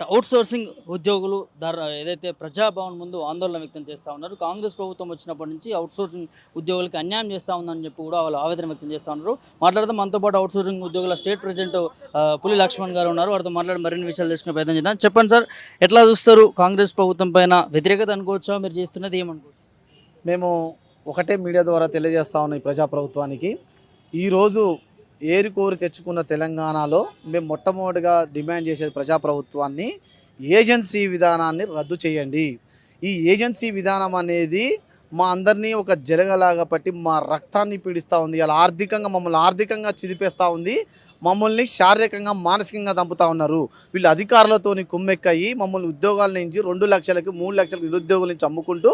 Outsourcing ఉద్యోగులు ధర ఏదైతే ప్రజాభవన్ ముందు ఆందోళన వ్యక్తం చేస్తూ ఉన్నారు కాంగ్రెస్ ప్రభుత్వం వచ్చినప్పటి నుంచి అవుట్సోర్సింగ్ ఉద్యోగులకు ఉద్యోగులకి అన్యాయం చేస్తూ ఉందని చెప్పి కూడా వాళ్ళు ఆవేదన వ్యక్తం చేస్తూ ఉన్నారు. మాట్లాడదాం మనతో పాటు అవుట్సోర్సింగ్ ఉద్యోగుల స్టేట్ ప్రెసిడెంట్ పులి లక్ష్మణ్ గారు ఉన్నారు. వారితో మాట్లాడి మరిన్ని విషయాలు తెలుసుకునే ప్రయత్నం చేద్దాం. చెప్పండి సార్ ఎట్లా చూస్తారు కాంగ్రెస్ ప్రభుత్వం పైన వ్యతిరేకత అనుకోవచ్చా? మీరు చేస్తున్నది ఏమనుకోవచ్చు? మేము ఒకటే మీడియా ద్వారా తెలియజేస్తా ఉన్నాం ఈ ప్రజాప్రభుత్వానికి ఈరోజు ఏరి కోరు తెచ్చుకున్న తెలంగాణలో మేము మొట్టమొదటిగా డిమాండ్ చేసేది ప్రజాప్రభుత్వాన్ని ఏజెన్సీ విధానాన్ని రద్దు చేయండి. ఈ ఏజెన్సీ విధానం అనేది మా అందరినీ ఒక జలగలాగా పట్టి మా రక్తాన్ని పీడిస్తూ ఉంది. అలా ఆర్థికంగా మమ్మల్ని ఆర్థికంగా చిదిపేస్తూ ఉంది. మమ్మల్ని శారీరకంగా మానసికంగా చంపుతా ఉన్నారు. వీళ్ళు అధికారులతోని కుమ్మెక్కయి మమ్మల్ని ఉద్యోగాల నుంచి రెండు లక్షలకి మూడు లక్షలకి నిరుద్యోగుల నుంచి అమ్ముకుంటూ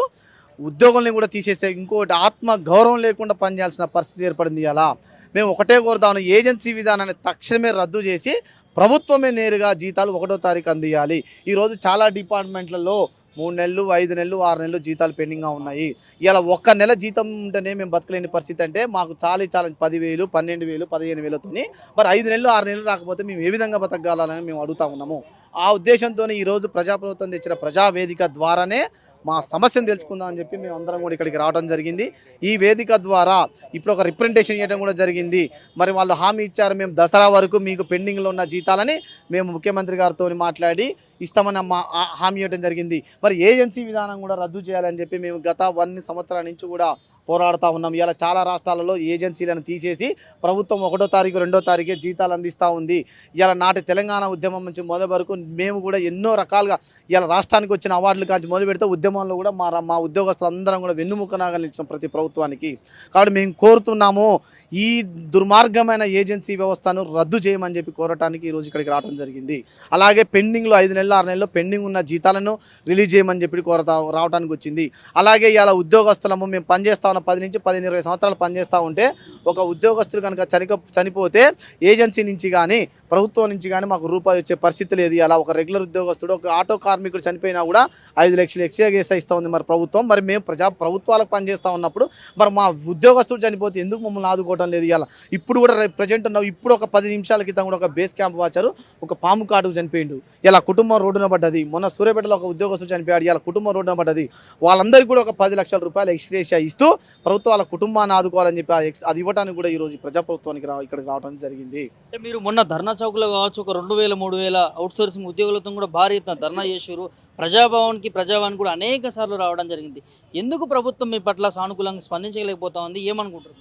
ఉద్యోగుల్ని కూడా తీసేసే ఇంకోటి ఆత్మ గౌరవం లేకుండా పనిచేయాల్సిన పరిస్థితి ఏర్పడింది. అలా మేము ఒకటే కోరుతాము ఏజెన్సీ విధానాన్ని తక్షణమే రద్దు చేసి ప్రభుత్వమే నేరుగా జీతాలు ఒకటో తారీఖు అందియాలి. ఈరోజు చాలా డిపార్ట్మెంట్లలో మూడు నెలలు ఐదు నెలలు ఆరు నెలలు జీతాలు పెండింగ్గా ఉన్నాయి. ఇలా ఒక్క నెల జీతం ఉంటేనే మేము బతకలేని పరిస్థితి అంటే మాకు చాలా చాలా పదివేలు పన్నెండు వేలు పదిహేను వేలతోని మరి ఐదు నెలలు ఆరు నెలలు రాకపోతే మేము ఏ విధంగా బతకగలాలని మేము అడుగుతా ఉన్నాము. ఆ ఉద్దేశంతోనే ఈరోజు ప్రజాప్రభుత్వం తెచ్చిన ప్రజావేదిక ద్వారానే మా సమస్యను తెలుసుకుందాం అని చెప్పి మేము అందరం కూడా ఇక్కడికి రావడం జరిగింది. ఈ వేదిక ద్వారా ఇప్పుడు ఒక రిప్రజెంటేషన్ చేయడం కూడా జరిగింది. మరి వాళ్ళు హామీ ఇచ్చారు మేము దసరా వరకు మీకు పెండింగ్లో ఉన్న జీతాలని మేము ముఖ్యమంత్రి గారితో మాట్లాడి ఇస్తామని మా హామీ ఇవ్వడం జరిగింది. మరి ఏజెన్సీ విధానం కూడా రద్దు చేయాలని చెప్పి మేము గత వన్ సంవత్సరాల నుంచి కూడా పోరాడుతూ ఉన్నాం. ఇలా చాలా రాష్ట్రాలలో ఏజెన్సీలను తీసేసి ప్రభుత్వం ఒకటో తారీఖు రెండో తారీఖే జీతాలు అందిస్తూ ఉంది. ఇలా నాటి తెలంగాణ ఉద్యమం నుంచి మొదటి వరకు మేము కూడా ఎన్నో రకాలుగా ఇలా రాష్ట్రానికి వచ్చిన అవార్డులు కాంచి మొదలు పెడితే ఉద్యమంలో కూడా మా మా ఉద్యోగస్తులందరం కూడా వెన్నుముకనాగా నిలిచిన ప్రతి ప్రభుత్వానికి. కాబట్టి మేము కోరుతున్నాము ఈ దుర్మార్గమైన ఏజెన్సీ వ్యవస్థను రద్దు చేయమని చెప్పి కోరటానికి ఈరోజు ఇక్కడికి రావడం జరిగింది. అలాగే పెండింగ్లో ఐదు నెలలు ఆరు నెలల్లో పెండింగ్ ఉన్న జీతాలను రిలీజ్ చేయమని చెప్పి కోరతా రావడానికి వచ్చింది. అలాగే ఇలా ఉద్యోగస్తులము మేము పనిచేస్తా ఉన్న పది నుంచి పదిహేను ఇరవై సంవత్సరాలు పనిచేస్తూ ఉంటే ఒక ఉద్యోగస్తులు కనుక చనిపో చనిపోతే ఏజెన్సీ నుంచి కానీ ప్రభుత్వం నుంచి కానీ మాకు రూపాయి వచ్చే పరిస్థితి లేదు. అలా ఒక రెగ్యులర్ ఉద్యోగస్తుడు ఒక ఆటో కార్మికుడు చనిపోయినా కూడా ఐదు లక్షలు ఎక్స్ట్రా ఇస్తూ ఉంది మరి ప్రభుత్వం. మరి మేము ప్రజా ప్రభుత్వాలకు పనిచేస్తూ ఉన్నప్పుడు మరి మా ఉద్యోగస్తుడు చనిపోతే ఎందుకు మమ్మల్ని ఆదుకోవడం లేదు ఇలా ఇప్పుడు కూడా ప్రజెంట్ ఉన్నావు. ఇప్పుడు ఒక పది నిమిషాల క్రితం కూడా ఒక బేస్ క్యాంప్ వాచారు ఒక పాము కాటుకు చనిపోయిండు. ఇలా కుటుంబం రోడ్డున పడ్డది. మొన్న సూర్యపేటలో ఒక ఉద్యోగస్తుడు చనిపోయాడు. ఇలా కుటుంబం రోడ్డున పడ్డది. వాళ్ళందరికీ కూడా ఒక పది లక్షల రూపాయలు ఎక్స్ట్రేషియా ఇస్తూ ప్రభుత్వం వాళ్ళ కుటుంబాన్ని ఆదుకోవాలని చెప్పి అది ఇవ్వడానికి కూడా ఈరోజు ప్రజాప్రభుత్వానికి రా ఇక్కడికి రావడం జరిగింది. మీరు మొన్న ధర్నా చౌక్లో కావచ్చు ఒక రెండు వేల మూడు వేల అవుట్ సోర్సింగ్ ఉద్యోగులతో కూడా భారీ ఎత్తున ధర్నా చేశారు. ప్రజాభవన్కి ప్రజాభవన్ కూడా అనేక సార్లు రావడం జరిగింది. ఎందుకు ప్రభుత్వం మీ పట్ల సానుకూలంగా స్పందించలేకపోతా ఉంది? ఏమనుకుంటారు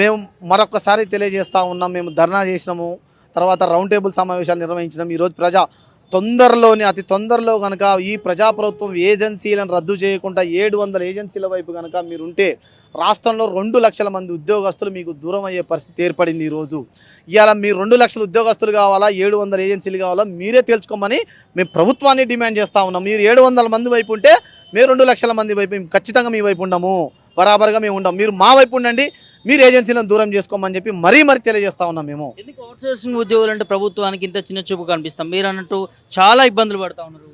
మేము మరొకసారి తెలియజేస్తా ఉన్నాం. మేము ధర్నా చేసినాము. తర్వాత రౌండ్ టేబుల్ సమావేశాలు నిర్వహించినాం. ఈరోజు ప్రజా తొందరలోనే అతి తొందరలో కనుక ఈ ప్రజాప్రభుత్వం ఏజెన్సీలను రద్దు చేయకుండా ఏడు వందల ఏజెన్సీల వైపు కనుక మీరుంటే రాష్ట్రంలో రెండు లక్షల మంది ఉద్యోగస్తులు మీకు దూరం అయ్యే పరిస్థితి ఏర్పడింది ఈరోజు. ఇవాళ మీరు రెండు లక్షల ఉద్యోగస్తులు కావాలా ఏడు వందల ఏజెన్సీలు కావాలా మీరే తెలుసుకోమని మేము ప్రభుత్వాన్ని డిమాండ్ చేస్తూ ఉన్నాం. మీరు ఏడు వందల మంది వైపు ఉంటే మేము రెండు లక్షల మంది వైపు ఖచ్చితంగా మీ వైపు ఉండము. బరాబర్గా మేము ఉండం. మీరు మా వైపు ఉండండి మీరు ఏజెన్సీలను దూరం చేసుకోమని చెప్పి మరీ మరీ తెలియజేస్తా ఉన్నాం మేము. ఎందుకు అవుట్ సోర్సింగ్ ఉద్యోగులు అంటే ప్రభుత్వానికి ఇంత చిన్న చూపు కనిపిస్తాం? మీరు అన్నట్టు చాలా ఇబ్బందులు పడతా ఉన్నారు.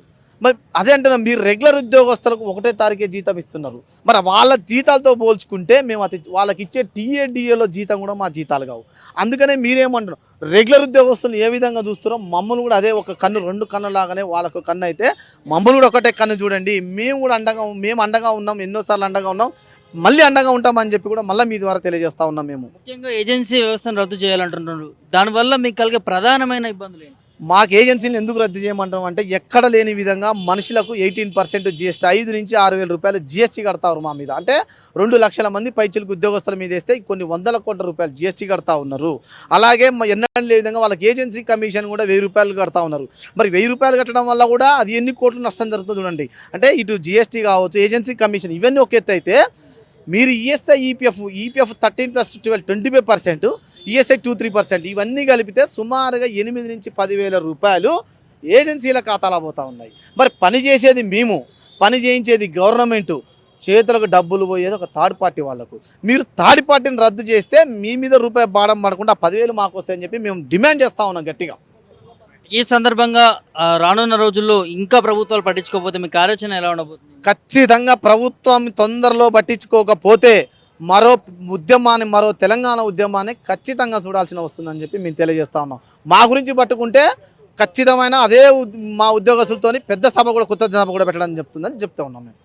మరి అదే అంటున్నాం మీరు రెగ్యులర్ ఉద్యోగస్తులకు ఒకటే తారీఖే జీతం ఇస్తున్నారు. మరి వాళ్ళ జీతాలతో పోల్చుకుంటే మేము అతి వాళ్ళకి ఇచ్చే టీఏడిఏలో జీతం కూడా మా జీతాలు కావు. అందుకనే మీరేమంటున్నారు రెగ్యులర్ ఉద్యోగస్తులు ఏ విధంగా చూస్తారో మమ్మల్ని కూడా అదే ఒక కన్ను రెండు కన్ను లాగానే వాళ్ళకు కన్ను అయితే మమ్మల్ని కూడా ఒకటే కన్ను చూడండి. మేము కూడా అండగా మేము అండగా ఉన్నాం ఎన్నోసార్లు అండగా ఉన్నాం. మళ్ళీ అండగా ఉంటామని చెప్పి కూడా మళ్ళీ మీ ద్వారా తెలియజేస్తా ఉన్నాం మేము. ముఖ్యంగా ఏజెన్సీ వ్యవస్థను రద్దు చేయాలంటున్నారు. దానివల్ల మీకు కలిగే ప్రధానమైన ఇబ్బందులు ఏంటి? మాకు ఏజెన్సీని ఎందుకు రద్దు చేయమంటాం అంటే ఎక్కడ లేని విధంగా మనుషులకు ఎయిటీన్ పర్సెంట్ జిఎస్టీ ఐదు నుంచి ఆరు వేల రూపాయలు జిఎస్టీ కడతారు మా మీద. అంటే రెండు లక్షల మంది పైచిలకు ఉద్యోగస్తుల మీద వేస్తే కొన్ని వందల కోట్ల రూపాయలు జిఎస్టీ కడతా ఉన్నారు. అలాగే మ- ఎన్నడూ లేని విధంగా వాళ్ళకి ఏజెన్సీ కమిషన్ కూడా వెయ్యి రూపాయలు కడతా ఉన్నారు. మరి వెయ్యి రూపాయలు కట్టడం వల్ల కూడా అది ఎన్ని కోట్లు నష్టం జరుగుతుంది చూడండి. అంటే ఇటు జిఎస్టీ కావచ్చు ఏజెన్సీ కమిషన్ ఇవన్నీ ఒక ఎత్తు అయితే మీరు ESI EPF EPF thirteen plus twelve twenty five percent ESI two three percent ఇవన్నీ కలిపితే సుమారుగా ఎనిమిది నుంచి పదివేల రూపాయలు ఏజెన్సీల ఖాతాలో పోతా ఉన్నాయి. మరి పని చేసేది మేము పని చేయించేది గవర్నమెంటు చేతులకు డబ్బులు పోయేది ఒక థర్డ్ పార్టీ వాళ్ళకు. మీరు థర్డ్ పార్టీని రద్దు చేస్తే మీ మీద రూపాయి బాడం పడకుండా పదివేలు మాకు వస్తాయని చెప్పి మేము డిమాండ్ చేస్తూ ఉన్నాం గట్టిగా. ఈ సందర్భంగా రానున్న రోజుల్లో ఇంకా ప్రభుత్వాలు పట్టించుకోకపోతే మీ కార్యాచరణ ఎలా ఉండబోతుంది? ఖచ్చితంగా ప్రభుత్వం తొందరలో పట్టించుకోకపోతే మరో ఉద్యమాన్ని మరో తెలంగాణ ఉద్యమాన్ని ఖచ్చితంగా చూడాల్సిన వస్తుందని చెప్పి మేము తెలియజేస్తా ఉన్నాం. మా గురించి పట్టుకుంటే ఖచ్చితమైన అదే మా ఉద్యోగస్తులతో పెద్ద సభ కూడా కొత్త సభ కూడా పెట్టడం చెప్తుందని చెప్తా ఉన్నాం మేము.